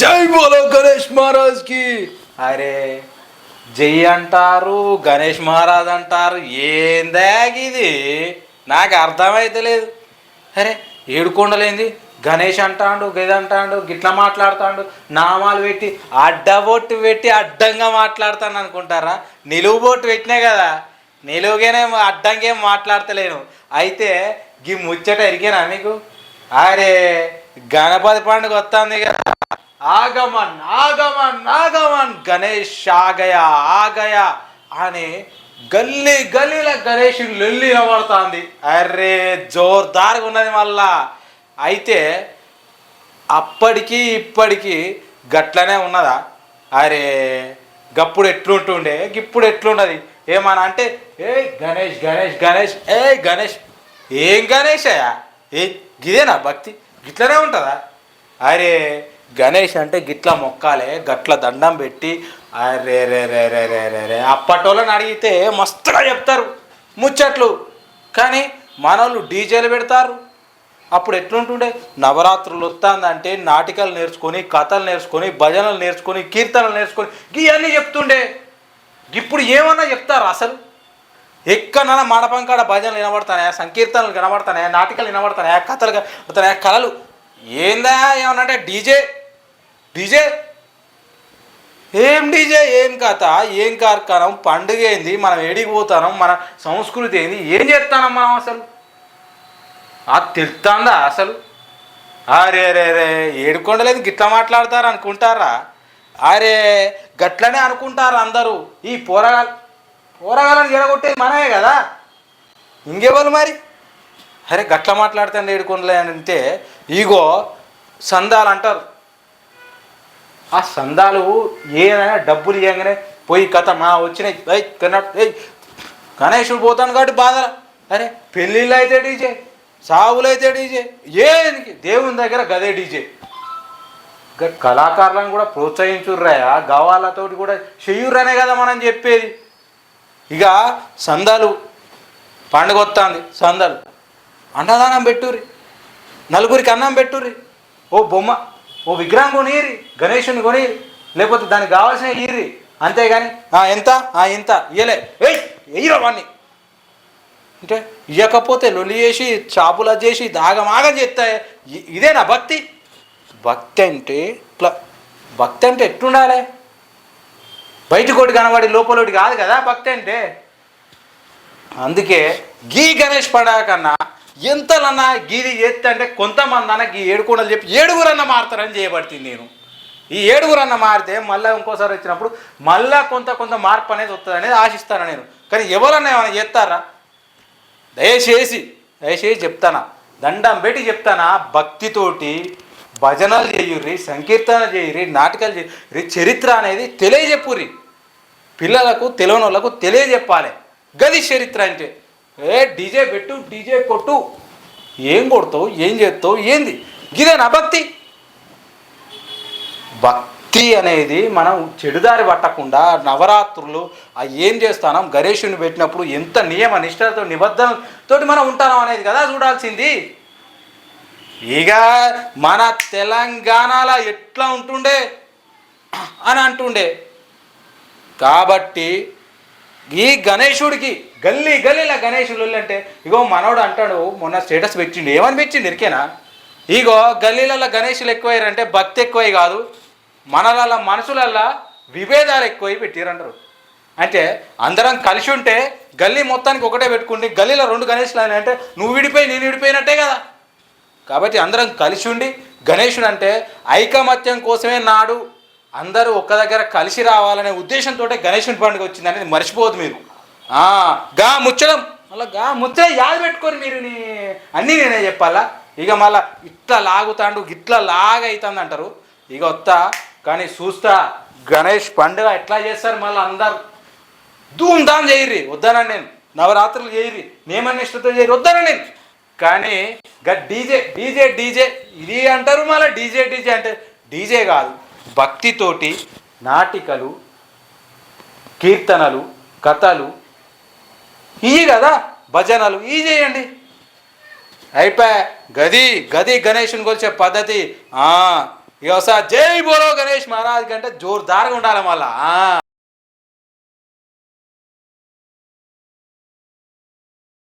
జై బోలో గణేష్ మహారాజ్కి అరే జై అంటారు గణేష్ మహారాజ్ అంటారు ఏందా ఇది? నాకు అర్థమైతలేదు అరే ఏడుకొండలేంది గణేష్ అంటాడు గదంటాడు గిట్లా మాట్లాడుతాడు నామాలు పెట్టి అడ్డబొట్టు పెట్టి అడ్డంగా మాట్లాడతాను అనుకుంటారా? నిలువు బొట్టు పెట్టినా కదా నిలువుగానే అడ్డంగా మాట్లాడతలేను. అయితే గీ ముచ్చట ఎరిగేనా మీకు? అరే గణపతి పండుగ వస్తుంది కదా. ఆగమన్ ఆగమన్ ఆగమన్. గణేష్ ఆగయా ఆగయా అని గల్లీ గల్లీల గణేష్ లొల్లి నవ్వడుతుంది అరే జోర్దార్గా ఉన్నది మళ్ళా. అయితే అప్పటికి ఇప్పటికి గట్లనే ఉన్నదా? అరే గప్పుడు ఎట్లుంటుండే? ఇప్పుడు ఎట్లున్నది? ఏమన్నా అంటే ఏ గణేష్ గణేష్ గణేష్ ఏ గణేష్ ఏం గణేష్ అయ్యా ఏ గిదేనా భక్తి? గిట్లనే ఉంటుందా? అరే గణేష్ అంటే గిట్ల మొక్కాలే గట్ల దండం పెట్టి అరే రే రే రే రే రే రే అప్పటోళ్ళని అడిగితే మస్తుగా చెప్తారు ముచ్చట్లు. కానీ మనోళ్ళు డీజేలు పెడతారు. అప్పుడు ఎట్లుంటుండే? నవరాత్రులు వస్తుందంటే నాటికలు నేర్చుకొని కథలు నేర్చుకొని భజనలు నేర్చుకొని కీర్తనలు నేర్చుకొని ఇవన్నీ చెప్తుండే. ఇప్పుడు ఏమన్నా చెప్తారు అసలు? ఎక్కడన్నా మాడపంకాడ భజనలు వినబడతాయా సంకీర్తనలు వినబడతాయా నాటికలు వినబడతాయా కథలు కనబడతాయా కళలు? ఏందా ఏమన్నా అంటే డీజే. డీజే? ఏం డీజే? ఏం కథ? ఏం కార్ఖానం? పండుగ ఏంది? మనం ఏడికి పోతాం మన సంస్కృతి ఏంది? ఏం చేస్తానం మనం అసలు? అది తెలుస్తుందా అసలు? అరే రే రే ఏడుకొండలేదు గిట్లా మాట్లాడతారు అనుకుంటారా? అరే గట్లనే అనుకుంటారు అందరూ. ఈ పోరగాలు పోరగాలను జరగొట్టేది మనమే కదా? ఇంకెవరు మరి? అరే గట్ల మాట్లాడుతాను ఏడుకొండలే అని అంటే ఈగో సందాలు అంటారు. ఆ సందాలు ఏదైనా డబ్బులు ఇవ్వగానే పోయి కథ మా వచ్చినాయి. ఏయ్ కన్నట్టు ఏయ్. పోతాను కాబట్టి బాధ. అరే పెళ్ళిళ్ళు అయితే డీజే సావులు అయితే డీజే ఏనికి? దేవుని దగ్గర గదే డీజే. ఇంకా కళాకారులను కూడా ప్రోత్సహించుర్రాయా గవాళ్ళతోటి కూడా చెయ్యుర్రనే కదా మనం చెప్పేది. ఇక సందాలు పండుగ వస్తుంది సందాలు. అన్నదానం పెట్టుర్రి. నలుగురికి అన్నం పెట్టుర్రి. ఓ బొమ్మ. ఓ విగ్రహం కొనిరి గణేషుని కొనిరి లేకపోతే దానికి కావాల్సిన ఇయ్యి అంతేగాని ఎంత? ఎంత ఇంత. ఇయ్యలే. ఏయ్ ఎయ్యరా వాడిని అంటే ఇవ్వకపోతే లొల్లి చేసి చాపుల చేసి దాగమాగం చేస్తా ఇదేనా భక్తి? భక్తి అంటే ఇట్లా భక్తి అంటే ఎట్టుండాలి బయటకోటి కనబడి లోపలోటి కాదు కదా భక్తి అంటే అందుకే గీ గణేష్ పడా కన్నా ఎంతలన్నా గీది చేస్తే అంటే కొంతమంది అన్న గీ ఏడుకోడలు చెప్పి ఏడుగురన్న మారుతారని చేయబడుతుంది నేను. ఈ ఏడుగురన్న మారితే మళ్ళీ ఇంకోసారి వచ్చినప్పుడు మళ్ళీ కొంత కొంత మార్పు అనేది వస్తుంది అనేది ఆశిస్తాను నేను. కానీ ఎవరన్నా ఏమైనా చేస్తారా? దయచేసి దయచేసి చెప్తానా? దండం పెట్టి చెప్తానా? భక్తితోటి భజనలు చేయుర్రి సంకీర్తన చేయుర్రి నాటకాలు చేయుర్రి చరిత్ర అనేది తెలియజెప్పుర్రి. పిల్లలకు తెలియని వాళ్ళకు తెలియజెప్పాలి. గది చరిత్ర అంటే ఏ డీజే పెట్టు డీజే కొట్టు. ఏం కొడతావు ఏం చేస్తావు ఏంది? గిదేనా భక్తి? భక్తి అనేది మనం చెడుదారి పట్టకుండా నవరాత్రులు ఆ ఏం చేస్తానం గణేషుని పెట్టినప్పుడు ఎంత నియమ నిష్ఠతో నిబద్ధనతోటి మనం ఉంటాం అనేది కదా చూడాల్సింది. ఇక మన తెలంగాణలో ఎట్లా ఉంటుండే? అని అంటుండే. కాబట్టి ఈ గణేశుడికి గల్లీ గల్లీలా గణేశులు అంటే ఇగో మనోడు అంటాడు మొన్న స్టేటస్ పెట్టిండు ఏమని పెట్టిండు ఇరికేనా? ఇగో గల్లీలలో గణేశులు ఎక్కువయ్యారంటే భక్తి ఎక్కువై కాదు మనలల్ల మనసులల్లా విభేదాలు ఎక్కువై పెట్టిరంటారు అంటే అందరం కలిసి ఉంటే గల్లీ మొత్తానికి ఒకటే పెట్టుకుంటే గల్లీలో రెండు గణేశులు అని అంటే నువ్వు విడిపోయి నేను విడిపోయినట్టే కదా. కాబట్టి అందరం కలిసి ఉండి గణేశుడు అంటే ఐకమత్యం కోసమే నాడు అందరూ ఒక్క దగ్గర కలిసి రావాలనే ఉద్దేశంతో గణేశుని పండుగ వచ్చింది అనేది మర్చిపోదు మీరు. గా ముచ్చడం. మళ్ళీ గా ముచ్చడం యాద పెట్టుకొని మీరు నీ అన్నీ నేనే చెప్పాలా? ఇక మళ్ళా ఇట్లా లాగుతాండు ఇట్లా లాగైతుంది అంటారు. ఇక వస్తా కానీ చూస్తా గణేష్ పండుగ ఎట్లా చేస్తారు మళ్ళీ అందరు. ధూమ్ధామ్ చేయర్రి వద్దానండి నేను. నవరాత్రులు చేయర్రి నియమనిష్టతో చేయరు వద్దానండి నేను. కానీ గ డీజే డీజే డీజే ఇది అంటారు మళ్ళీ డీజే డీజే అంటే డీజే కాదు. భక్తితోటి నాటికలు కీర్తనలు కథలు. ఇవి కదా భజనలు. ఇవి చేయండి. అయిపోయా గది గది గణేషుని కొలిచే పద్ధతి. ఆ, ఇక ఒకసారి జై బోలో గణేష్ మహారాజ్ కంటే జోరుదారుగా ఉండాలి మళ్ళా.